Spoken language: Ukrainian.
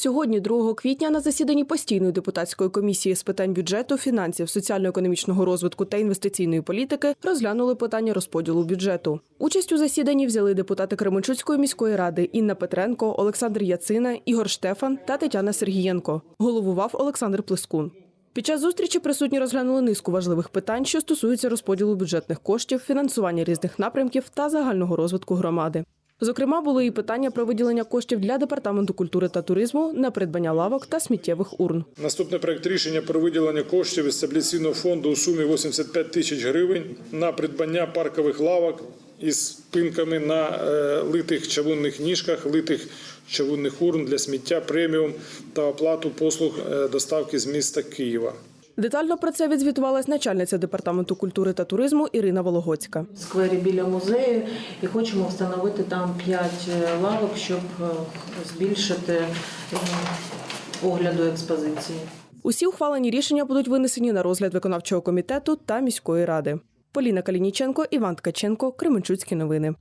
Сьогодні, 2 квітня, на засіданні постійної депутатської комісії з питань бюджету, фінансів, соціально-економічного розвитку та інвестиційної політики розглянули питання розподілу бюджету. Участь у засіданні взяли депутати Кременчуцької міської ради Інна Петренко, Олександр Яцина, Ігор Штефан та Тетяна Сергієнко. Головував Олександр Плескун. Під час зустрічі присутні розглянули низку важливих питань, що стосуються розподілу бюджетних коштів, фінансування різних напрямків та загального розвитку громади. Зокрема, були і питання про виділення коштів для департаменту культури та туризму на придбання лавок та сміттєвих урн. Наступний проект рішення про виділення коштів із стабіляційного фонду у сумі 85 тисяч гривень на придбання паркових лавок із спинками на е, литих чавунних ніжках, литих чавунних урн для сміття преміум та оплату послуг е, доставки з міста Києва. Детально про це відзвітувалась начальниця департаменту культури та туризму Ірина Вологодська. в сквері біля музею і хочемо встановити там 5 лавок, щоб е, збільшити е, огляду експозиції. Усі ухвалені рішення будуть винесені на розгляд виконавчого комітету та міської ради. Поліна Калініченко, Іван Ткаченко, Кременчуцькі новини.